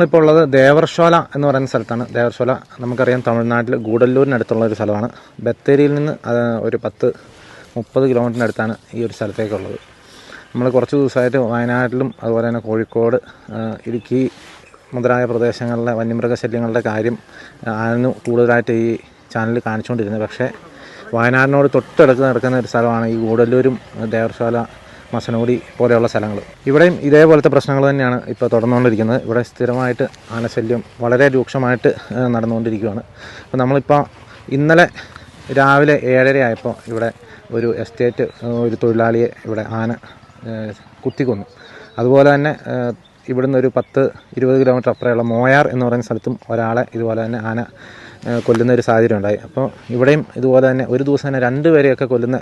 നമ്മളിപ്പോൾ ഉള്ളത് ദേവർശോല എന്ന് പറയുന്ന സ്ഥലത്താണ്. ദേവർശോല നമുക്കറിയാം തമിഴ്നാട്ടിൽ ഗൂഡല്ലൂരിനടുത്തുള്ള ഒരു സ്ഥലമാണ്. ബത്തേരിയിൽ നിന്ന് ഒരു പത്ത് മുപ്പത് കിലോമീറ്ററിനടുത്താണ് ഈ ഒരു സ്ഥലത്തേക്കുള്ളത്. നമ്മൾ കുറച്ച് ദിവസമായിട്ട് വയനാട്ടിലും അതുപോലെ തന്നെ കോഴിക്കോട് ഇടുക്കി മുതലായ പ്രദേശങ്ങളിലെ വന്യമൃഗശല്യങ്ങളുടെ കാര്യം ആണ് കൂടുതലായിട്ട് ഈ ചാനലിൽ കാണിച്ചുകൊണ്ടിരുന്നത്. പക്ഷേ വയനാടിനോട് തൊട്ടടുത്ത് നടക്കുന്ന ഒരു സ്ഥലമാണ് ഈ ഗൂഡല്ലൂരും ദേവർശോല മസനോടി പോലെയുള്ള സ്ഥലങ്ങൾ ഇവിടെയും ഇതേപോലത്തെ പ്രശ്നങ്ങൾ തന്നെയാണ് ഇപ്പോൾ തുടർന്നുകൊണ്ടിരിക്കുന്നത്. ഇവിടെ സ്ഥിരമായിട്ട് ആനശല്യം വളരെ രൂക്ഷമായിട്ട് നടന്നുകൊണ്ടിരിക്കുകയാണ് അപ്പോൾ നമ്മളിപ്പോൾ ഇന്നലെ രാവിലെ ഏഴര ആയപ്പോൾ ഇവിടെ ഒരു എസ്റ്റേറ്റ് ഒരു തൊഴിലാളിയെ ഇവിടെ ആന കുത്തിക്കൊന്നു. അതുപോലെ തന്നെ ഇവിടുന്ന് ഒരു പത്ത് ഇരുപത് കിലോമീറ്റർ അപ്പുറമുള്ള മോയാർ എന്ന് പറയുന്ന സ്ഥലത്തും ഒരാളെ ഇതുപോലെ തന്നെ ആന കൊല്ലുന്ന ഒരു സാഹചര്യം ഉണ്ടായി. അപ്പോൾ ഇവിടെയും ഇതുപോലെ തന്നെ ഒരു ദിവസം തന്നെ രണ്ട് പേരെയൊക്കെ കൊല്ലുന്ന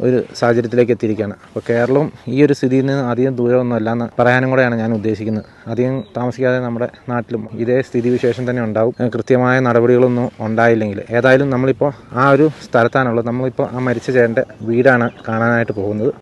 ഒരു സാഹചര്യത്തിലേക്ക് എത്തിയിരിക്കുകയാണ്. അപ്പോൾ കേരളവും ഈ ഒരു സ്ഥിതിയിൽ നിന്ന് അധികം ദൂരമൊന്നും അല്ലാന്ന് പറയാനും കൂടെയാണ് ഞാൻ ഉദ്ദേശിക്കുന്നത്. അധികം താമസിക്കാതെ നമ്മുടെ നാട്ടിലും ഇതേ സ്ഥിതി വിശേഷം തന്നെ ഉണ്ടാവും. കൃത്യമായ നടപടികളൊന്നും ഉണ്ടായില്ലെങ്കിൽ. ഏതായാലും നമ്മളിപ്പോൾ ആ ഒരു സ്ഥലത്താണുള്ളത്. നമ്മളിപ്പോൾ ആ മരിച്ച ചേട്ടന്റെ വീടാണ് കാണാനായിട്ട് പോകുന്നത്.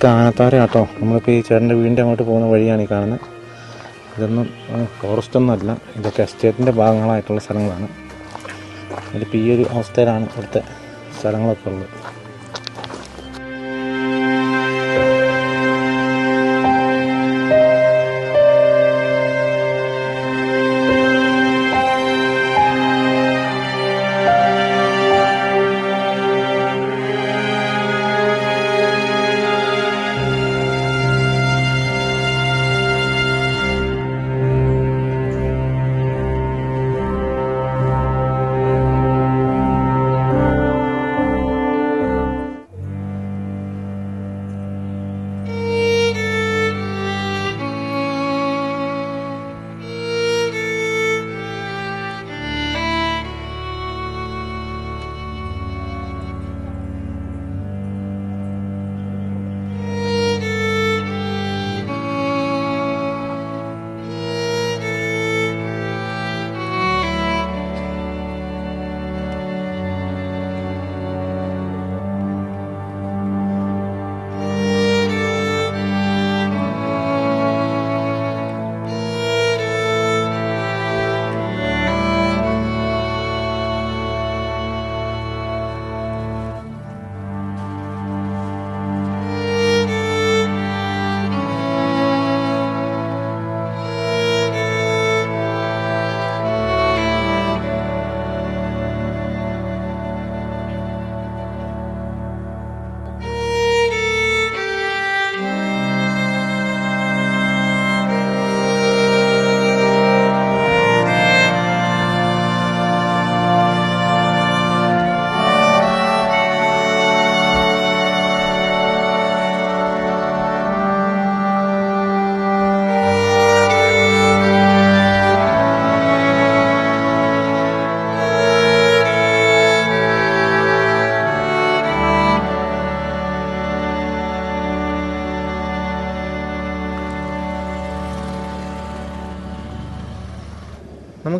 ഇതൊക്കെ ആനത്താര കേട്ടോ. നമ്മളിപ്പോൾ ഈ ചേട്ടന്റെ വീടിന്റെ അങ്ങോട്ട് പോകുന്ന വഴിയാണ് ഈ കാണുന്നത്. ഇതൊന്നും ഫോറസ്റ്റ് ഒന്നും അല്ല. ഇതൊക്കെ എസ്റ്റേറ്റിന്റെ ഭാഗങ്ങളായിട്ടുള്ള സ്ഥലങ്ങളാണ്. അതിപ്പോൾ ഈ ഒരു അവസ്ഥയിലാണ് ഇവിടുത്തെ സ്ഥലങ്ങളൊക്കെ ഉള്ളത്.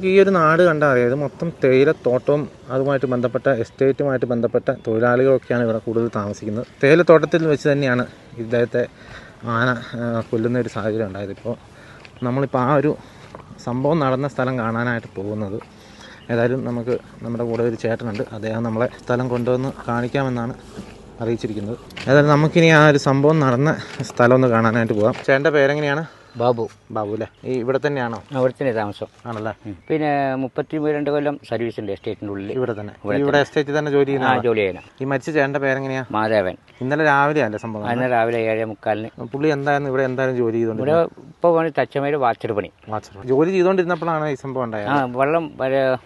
നമുക്ക് ഈ ഒരു നാട് കണ്ടാൽ അറിയാം. ഇത് മൊത്തം തേയിലത്തോട്ടവും അതുമായിട്ട് ബന്ധപ്പെട്ട എസ്റ്റേറ്റുമായിട്ട് ബന്ധപ്പെട്ട തൊഴിലാളികളൊക്കെയാണ് ഇവിടെ കൂടുതൽ താമസിക്കുന്നത്. തേയിലത്തോട്ടത്തിൽ വെച്ച് തന്നെയാണ് ഇദ്ദേഹത്തെ ആന കൊല്ലുന്ന ഒരു സാഹചര്യം ഉണ്ടായത്. ഇപ്പോൾ നമ്മളിപ്പോൾ ആ ഒരു സംഭവം നടന്ന സ്ഥലം കാണാനായിട്ട് പോകുന്നത്. ഏതായാലും നമുക്ക് നമ്മുടെ കൂടെ ഒരു ചേട്ടനുണ്ട്. അദ്ദേഹം നമ്മളെ സ്ഥലം കൊണ്ടുവന്ന് കാണിക്കാമെന്നാണ് അറിയിച്ചിരിക്കുന്നത്. ഏതായാലും നമുക്കിനി ആ ഒരു സംഭവം നടന്ന സ്ഥലം ഒന്ന് കാണാനായിട്ട് പോകാം. ചേട്ടന്റെ പേരെങ്ങനെയാണ്? ബാബു. ബാബു അല്ലേ ഈ ഇവിടെ തന്നെയാണോ? അവിടെ തന്നെ താമസം. ആണല്ലേ? പിന്നെ മുപ്പത്തി രണ്ട് കൊല്ലം സർവീസ് ഉണ്ട് എസ്റ്റേറ്റിന്റെ ഉള്ളിൽ ഇവിടെ തന്നെ. ഇവിടെ എസ്റ്റേറ്റിൽ തന്നെ ജോലി ആ ചെയ്യുന്ന ജോലി ചെയ്യണം ഈ മരിച്ച ചേട്ടന്റെ പേരെങ്ങനെയാ? മാധവൻ. ഇന്നലെ രാവിലെ അല്ലേ സംഭവം? ഇന്നലെ രാവിലെ ഏഴേ മുക്കാലിന്. പുള്ളി എന്തായിരുന്നു? ഇവിടെ എന്തായാലും ജോലി ചെയ്തോണ്ട് ഇവിടെ ഇപ്പോൾ പണി തച്ചമേര് വാച്ചർ പണി. വാച്ചർ ജോലി ചെയ്തുകൊണ്ടിരുന്നപ്പോഴാണ് ഈ സംഭവം ഉണ്ടായത്? ആ വെള്ളം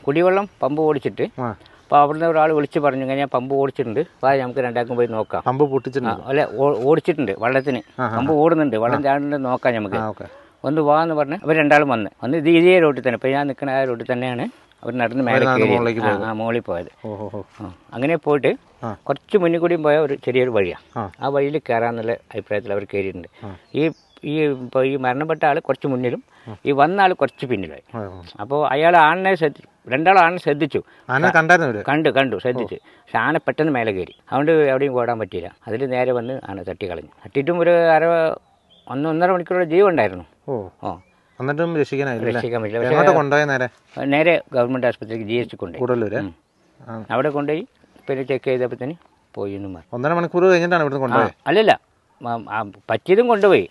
കുടിവെള്ളം പമ്പ് ഓടിച്ചിട്ട് ആ. അപ്പോൾ അവിടുന്ന് ഒരാൾ വിളിച്ച് പറഞ്ഞു ഇങ്ങനെ പമ്പ് ഓടിച്ചിട്ടുണ്ട്. വായ നമുക്ക് രണ്ടാക്കും പോയി നോക്കാം. പമ്പ് പൊട്ടിച്ചിട്ടുണ്ട്. അല്ലെ ഓടിച്ചിട്ടുണ്ട് വള്ളത്തിന്. പമ്പ് ഓടുന്നുണ്ട് വള്ളം ചാടുന്നുണ്ട് നോക്കാം നമുക്ക്. ഒന്ന് വാ എന്ന് പറഞ്ഞ് അവർ രണ്ടാളും വന്ന്. വന്ന് ഇത് ഇതേ റോട്ടിൽ തന്നെ ഇപ്പോൾ ഞാൻ നിൽക്കുന്ന ആ റോട്ടിൽ തന്നെയാണ് അവർ നടന്ന് മേലെ ആ, മുകളിൽ പോയത്. ഓഹോ അങ്ങനെ പോയിട്ട്. കുറച്ച് മുന്നിൽ കൂടിയും പോയ ഒരു ചെറിയൊരു വഴിയാണ് ആ. വഴിയിൽ കയറാന്നുള്ള അഭിപ്രായത്തിൽ അവർ കയറിയിട്ടുണ്ട്. ഈ ഈ ഇപ്പോൾ ഈ മരണപ്പെട്ട ആൾ കുറച്ച് മുന്നിലും ഈ വന്ന ആൾ കുറച്ച് പിന്നിലായി. അപ്പോൾ അയാൾ ആണിനെ ശ്രദ്ധി രണ്ടാളും ആണിനെ ശ്രദ്ധിച്ചു. ആന കണ്ടായിരുന്നു കണ്ടു കണ്ടു ശ്രദ്ധിച്ചു. പക്ഷെ ആന പെട്ടെന്ന് മേലെ കയറി. അതുകൊണ്ട് എവിടെയും ഓടാൻ പറ്റിയില്ല. അതിൽ നേരെ വന്ന് ആന തട്ടി കളഞ്ഞു തട്ടിയിട്ടും ഒരു അര ഒന്ന് ഒന്നര മണിക്കൂറുടെ ജീവൻ ഉണ്ടായിരുന്നു ഓ. ഓ എന്നിട്ടും രക്ഷിക്കാൻ പറ്റില്ല. കൊണ്ടുപോയ നേരെ? നേരെ ഗവൺമെന്റ് ആശുപത്രിക്ക് ജി എസ് കൊണ്ടുപോയി. കൂടല്ലൂര്? അവിടെ കൊണ്ടുപോയി പിന്നെ ചെക്ക് ചെയ്തപ്പോൾ തന്നെ പോയി ഒന്നര മണിക്കൂർ കഴിഞ്ഞിട്ടാണ് ഇവിടുന്ന് ആ, കൊണ്ടുപോയത് അല്ലല്ല. പറ്റിയതും കൊണ്ടുപോയി.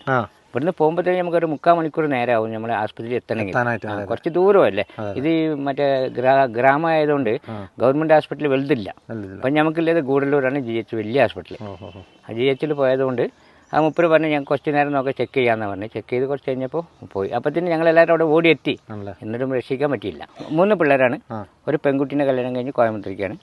ഇവിടുന്ന് പോകുമ്പോഴത്തേക്കും നമുക്കൊരു മുക്കാൽ മണിക്കൂർ നേരമാവും നമ്മൾ ആശുപത്രിയിൽ എത്തണമെങ്കിൽ. കുറച്ച് ദൂരമല്ലേ? ഇത് മറ്റേ ഗ്രാ ഗ്രാമമായതുകൊണ്ട് ഗവൺമെന്റ് ഹോസ്പിറ്റൽ വലുതില്ല. അപ്പം നമുക്കില്ലത് ഗൂഡല്ലൂരാണ് ജി എച്ച് വലിയ ഹോസ്പിറ്റൽ ജി എച്ചിൽ പോയതുകൊണ്ട് ആ മുപ്പര് പറഞ്ഞു ഞാൻ കുറച്ച് നേരം നോക്കി ചെക്ക് ചെയ്യാമെന്ന് പറഞ്ഞു. ചെക്ക് ചെയ്ത് കുറച്ച് കഴിഞ്ഞപ്പോൾ പോയി. അപ്പത്തിന് ഞങ്ങളെല്ലാവരും അവിടെ ഓടിയെത്തി. എത്തി എന്നിട്ടും രക്ഷിക്കാൻ പറ്റിയില്ല. മൂന്ന് പിള്ളേരാണ്. ഒരു പെൺകുട്ടീനെ കല്യാണം കഴിഞ്ഞ് കോയമ്പത്തൂരിക്കാണ്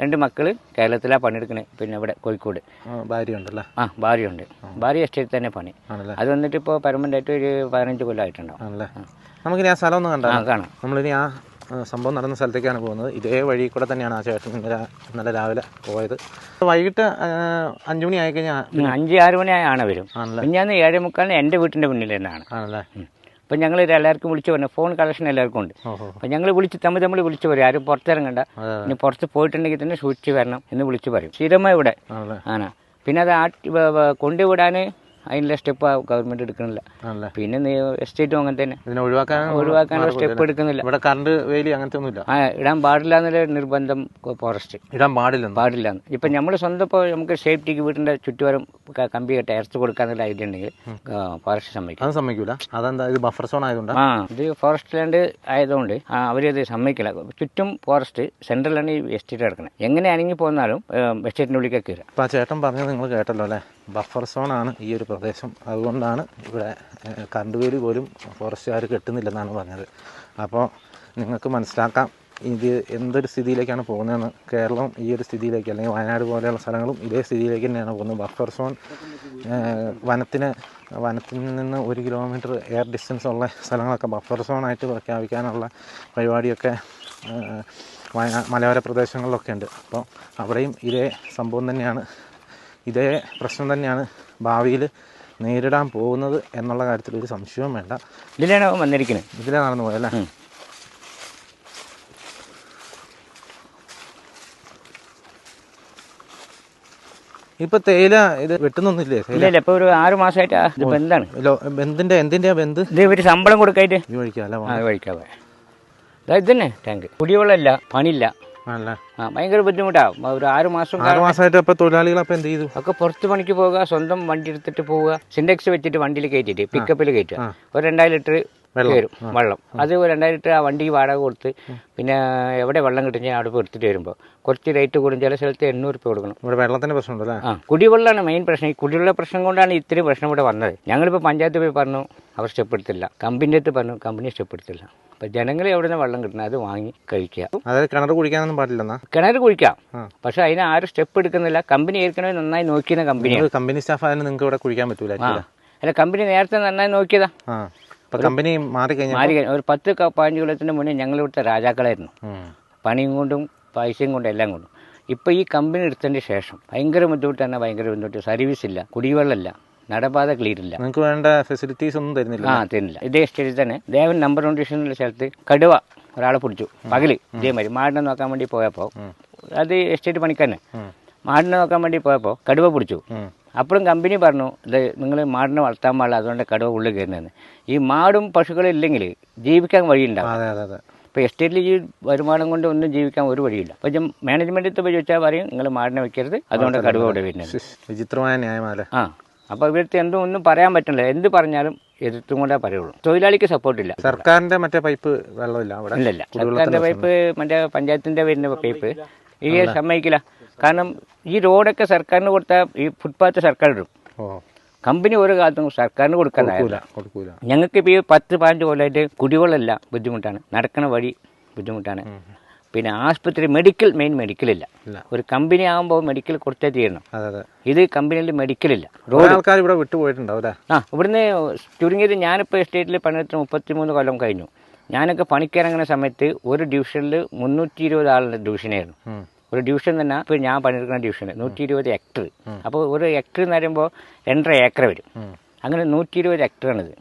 രണ്ട് മക്കൾ കേരളത്തിലാണ് പണിയെടുക്കുന്നത് പിന്നെ ഇവിടെ കോഴിക്കോട്. ആ, ഭാര്യ ഉണ്ടല്ലോ ആ ഭാര്യയുണ്ട്. ഭാര്യ എസ്റ്റേറ്റ് തന്നെ പണി. അത് വന്നിട്ട് ഇപ്പോൾ പെർമനന്റ് ആയിട്ട് ഒരു പതിനഞ്ച് കൊല്ലമായിട്ടുണ്ടാവും നമുക്കിനി ആ സ്ഥലം ഒന്ന് കണ്ടാൽ കാണാം. നമ്മളിനി ആ, സംഭവം നടന്ന സ്ഥലത്തേക്കാണ് പോകുന്നത്. ഇതേ വഴി കൂടെ തന്നെയാണ് ആ ചേട്ടൻ ഇന്നലെ ഇന്നലെ രാവിലെ പോയത്. വൈകിട്ട് അഞ്ചുമണി ആയി മണി ആയിക്കഴിഞ്ഞാൽ അഞ്ച് ആറ് മണിയായാണ് വരും. ആണല്ലോ? ഞാൻ ഏഴേ മുക്കാലിന് എന്റെ വീട്ടിന്റെ മുന്നിൽ തന്നെയാണ് ആണല്ലേ? അപ്പം ഞങ്ങൾ എല്ലാവർക്കും വിളിച്ചു പറഞ്ഞു. ഫോൺ കളക്ഷൻ എല്ലാവർക്കും ഉണ്ട്. അപ്പം ഞങ്ങൾ വിളിച്ച് തമ്മിൽ തമ്മിൽ വിളിച്ചു പറയും. ആരും പുറത്തിറങ്ങണ്ട. ഇനി പുറത്ത് പോയിട്ടുണ്ടെങ്കിൽ തന്നെ സൂക്ഷിച്ച് വരണം എന്ന് വിളിച്ചു പറയും. സ്ഥിരമായി ഇവിടെ. ആണ്. പിന്നെ അത് ആ കൊണ്ടുവിടാൻ അതിനുള്ള സ്റ്റെപ്പ് ഗവൺമെന്റ് എടുക്കുന്നില്ല പിന്നെ എസ്റ്റേറ്റും അങ്ങനെ തന്നെ. ഒഴിവാക്കാനുള്ള സ്റ്റെപ്പ് എടുക്കുന്നില്ല. ഇവിടെ കറണ്ട് വേലി അങ്ങനത്തെ ഒന്നുമില്ല. ആ ഇടാൻ പാടില്ല എന്നുള്ള നിർബന്ധം ഫോറസ്റ്റ് ഇടാൻ പാടില്ല. പാടില്ല. ഇപ്പൊ നമ്മൾ സ്വന്തം ഇപ്പോൾ നമുക്ക് സേഫ്റ്റിക്ക് വീടിന്റെ ചുറ്റുവരം കമ്പി കെട്ട് ഇറച്ചു കൊടുക്കാന്നുള്ള ഐഡിയ ഉണ്ടെങ്കിൽ ഫോറസ്റ്റ് സമ്മതിക്കും. അത് സമ്മതിക്കൂല? അതെന്താ? ഇത് ബഫർ സോൺ ആയതുകൊണ്ടാ? ആ ഇത് ഫോറസ്റ്റ് ലാൻഡ് ആയതുകൊണ്ട് അവരത് സമ്മതിക്കില്ല. ചുറ്റും ഫോറസ്റ്റ് സെൻട്രലാണ് ഈ എസ്റ്റേറ്റ് കിടക്കുന്നത് എങ്ങനെ അനങ്ങി പോന്നാലും എസ്റ്റേറ്റിന്റെ ഉള്ളിലേക്ക് കയറുക ചേട്ടൻ പറഞ്ഞത് നിങ്ങൾ കേട്ടല്ലോ അല്ലേ? ബഫർ സോണാണ് ഈ ഒരു പ്രദേശം. അതുകൊണ്ടാണ് ഇവിടെ കറണ്ട് വേലി പോലും ഫോറസ്റ്റുകാർ കെട്ടുന്നില്ലെന്നാണ് പറഞ്ഞത്. അപ്പോൾ നിങ്ങൾക്ക് മനസ്സിലാക്കാം ഇത് എന്തൊരു സ്ഥിതിയിലേക്കാണ് പോകുന്നതെന്ന്. കേരളം ഈ ഒരു സ്ഥിതിയിലേക്ക് അല്ലെങ്കിൽ വയനാട് പോലെയുള്ള സ്ഥലങ്ങളും ഇതേ സ്ഥിതിയിലേക്ക് തന്നെയാണ് പോകുന്നത്. ബഫർ സോൺ വനത്തിന് വനത്തിൽ നിന്ന് ഒരു കിലോമീറ്റർ എയർ ഡിസ്റ്റൻസ് ഉള്ള സ്ഥലങ്ങളൊക്കെ ബഫർ സോണായിട്ട് പ്രഖ്യാപിക്കാനുള്ള പരിപാടിയൊക്കെ മലയോര പ്രദേശങ്ങളിലൊക്കെ ഉണ്ട്. അപ്പോൾ അവിടെയും ഇതേ സംഭവം തന്നെയാണ് ഇതേ പ്രശ്നം തന്നെയാണ് ഭാവിയിൽ നേരിടാൻ പോകുന്നത് എന്നുള്ള കാര്യത്തിൽ ഒരു സംശയവും വേണ്ട. ഇതിലാണ് വന്നിരിക്കുന്നത് ഇതിലേ നടന്നു പോയല്ലേ ഇപ്പൊ തേയില ഇത് വെട്ടുന്നൊന്നുമില്ലേ ഇല്ല ഇപ്പോൾ ഒരു ആറ് മാസമായിട്ട് ഇതിപ്പോൾ എന്താണ് ലോ- ബന്ധിന്റെ എന്തിന്റെ ബന്ധ് ഇത് ഇവർ ശമ്പളം കൊടുക്കായിട്ട് ഇത് വഴിക്കല്ല ആ കഴിക്കാവേ ഇത് തന്നെ ടാങ്ക് കുടിവെള്ളമില്ല പണിയില്ല. ഭയങ്കര ബുദ്ധിമുട്ടാണ് ഒരു ആറ് മാസം ആറ് മാസമായിട്ട് അപ്പൊ തൊഴിലാളികൾ അപ്പൊ എന്ത് ചെയ്തു? ഒക്കെ പുറത്ത് പണിക്ക് പോവുക സ്വന്തം വണ്ടി എടുത്തിട്ട് പോവുക സിൻഡെക്സ് വെച്ചിട്ട് വണ്ടിയിൽ കയറ്റിയിട്ട് പിക്കപ്പിൽ കയറ്റുക. ഒരു രണ്ടായിരം ലിറ്റർ കയറും വെള്ളം. അത് രണ്ടായിരം ആ വണ്ടിക്ക് വാടക കൊടുത്ത് പിന്നെ എവിടെ വെള്ളം കിട്ടുന്ന അവിടെ എടുത്തിട്ട് വരുമ്പോൾ കുറച്ച് റേറ്റ് കൂടും. ചില സ്ഥലത്ത് എണ്ണൂറ് രൂപ കൊടുക്കണം. ഇവിടെ വെള്ളത്തിന്റെ പ്രശ്നമുണ്ടല്ലേ? ആ. കുടിവെള്ളമാണ് മെയിൻ പ്രശ്നം. ഈ കുടിവെള്ള പ്രശ്നം കൊണ്ടാണ് ഇത്രയും പ്രശ്നം ഇവിടെ വന്നത്. ഞങ്ങളിപ്പോൾ പഞ്ചായത്ത് പോയി പറഞ്ഞു അവർ സ്റ്റെപ്പ് എടുത്തില്ല. കമ്പനിന്റെ അടുത്ത് പറഞ്ഞു കമ്പനി സ്റ്റെപ്പ് എടുത്തില്ല. അപ്പം ജനങ്ങൾ എവിടെ നിന്ന് വെള്ളം കിട്ടണം അത് വാങ്ങി കഴിക്കുക. അതായത് കിണർ കുഴിക്കാനൊന്നും പാടില്ല കിണർ കുഴിക്കാം. പക്ഷെ അതിന് ആരും സ്റ്റെപ്പ് എടുക്കുന്നില്ല. കമ്പനി ഏൽക്കണേ നന്നായി നോക്കിയ കമ്പനി കമ്പനി സ്റ്റാഫ് അതിന് നിങ്ങൾക്ക് ഇവിടെ കുഴിക്കാൻ പറ്റൂല അല്ല? കമ്പനി നേരത്തെ നന്നായി നോക്കിയതാ. കമ്പനി മാറി കഴിഞ്ഞ- ഒരു പത്ത് പതിനഞ്ച് കൊല്ലത്തിന് മുന്നേ ഞങ്ങൾ ഇവിടുത്തെ രാജാക്കളായിരുന്നു. പണിയും കൊണ്ടും പൈസയും കൊണ്ടും എല്ലാം കൊണ്ടും. ഇപ്പോൾ ഈ കമ്പനി എടുത്തതിന് ശേഷം ഭയങ്കര ബുദ്ധിമുട്ട് തന്നെ ഭയങ്കര ബുദ്ധിമുട്ട്. സർവീസ് ഇല്ല കുടിവെള്ളമില്ല നടപാത ക്ലിയർ ഇല്ല. നിങ്ങൾക്ക് വേണ്ട ഫെസിലിറ്റീസ് ഒന്നും തരുന്നില്ല. ആ തരുന്നില്ല. ഇതേ സ്റ്റേജിൽ തന്നെ. ദേവൻ നമ്പർ വൺ ഉള്ള സ്ഥലത്ത് കടുവ ഒരാളെ പിടിച്ചു. പകൽ ഇതേമാതിരി മാടിനെ നോക്കാൻ വേണ്ടി പോയപ്പോൾ അത് എസ്റ്റേറ്റ് പണിക്കാരനെ. ഉം. മാടിനെ നോക്കാൻ വേണ്ടി പോയപ്പോൾ കടുവ പിടിച്ചു. അപ്പോഴും കമ്പനി പറഞ്ഞു ഇത് നിങ്ങൾ മാടിനെ വളർത്താൻ പാടില്ല അതുകൊണ്ട് കടുവ ഉള്ളിൽ കയറുന്നതെന്ന്. ഈ മാടും പശുക്കളും ഇല്ലെങ്കിൽ ജീവിക്കാൻ വഴിയുണ്ടാവും ഇപ്പോൾ എസ്റ്റേറ്റിൽ ഈ വരുമാനം കൊണ്ട് ഒന്നും ജീവിക്കാൻ ഒരു വഴിയില്ല. അപ്പം മാനേജ്മെന്റിൽ പോയി ചോദിച്ചാൽ പറയും നിങ്ങൾ മാടിനെ വെക്കരുത് അതുകൊണ്ട് കടുവ ഇവിടെ വരുന്നത് വിചിത്രമായ ന്യായമല്ലേ ആ അപ്പോൾ ഇവിടുത്തെ എന്തും ഒന്നും പറയാൻ പറ്റില്ല. എന്ത് പറഞ്ഞാലും എതിർത്തും കൊണ്ടേ പറയുള്ളൂ. തൊഴിലാളിക്ക് സപ്പോർട്ടില്ല സർക്കാരിന്റെ മറ്റേ പൈപ്പ് വെള്ളമില്ല അവിടെ? ഇല്ലല്ല സർക്കാരിന്റെ പൈപ്പ് മറ്റേ പഞ്ചായത്തിന്റെ വരുന്ന പൈപ്പ്. ഈ സമ്മതിക്കില്ല. കാരണം ഈ റോഡൊക്കെ സർക്കാരിന് കൊടുത്താൽ ഈ ഫുട്പാത്ത് സർക്കാർ ഇടും കമ്പനി ഒരു കാലത്തും സർക്കാരിന് കൊടുക്കാനായില്ല കൊടുക്കൂല കൊടുക്കൂല. ഞങ്ങൾക്ക് ഇപ്പോൾ ഈ പത്ത് പതിനഞ്ച് കൊല്ലമായിട്ട് കുടിവെള്ളമില്ല ബുദ്ധിമുട്ടാണ്. നടക്കണ വഴി ബുദ്ധിമുട്ടാണ്. പിന്നെ ആശുപത്രി മെഡിക്കൽ മെയിൻ മെഡിക്കൽ ഇല്ല. ഒരു കമ്പനി ആകുമ്പോൾ മെഡിക്കൽ കൊടുത്തേ തീരണം. ഇത് കമ്പനിയിൽ മെഡിക്കലില്ല റോഡ് ആൾക്കാർ ഇവിടെ വിട്ടുപോയിട്ടുണ്ടാവും ആ ഇവിടുന്ന് ചുരുങ്ങിയത് ഞാനിപ്പോൾ എസ്റ്റേറ്റിൽ പണിയെടുത്ത് മുപ്പത്തി മൂന്ന് കൊല്ലം കഴിഞ്ഞു. ഞാനൊക്കെ പണിക്കിറങ്ങുന്ന സമയത്ത് ഒരു ഡിവിഷനിൽ മുന്നൂറ്റി ഇരുപത് ആളുടെ ഡിവിഷനായിരുന്നു. ഒരു ഡിവിഷൻ തന്നെ ഇപ്പോൾ ഞാൻ പണിയെടുക്കുന്ന ഡിവിഷൻ നൂറ്റി ഇരുപത് ഹെക്ടർ അപ്പോൾ ഒരു ഹെക്ടർ എന്ന് പറയുമ്പോൾ രണ്ടര ഏക്കർ വരും. അങ്ങനെ നൂറ്റി ഇരുപത് ഹെക്ടറാണിത്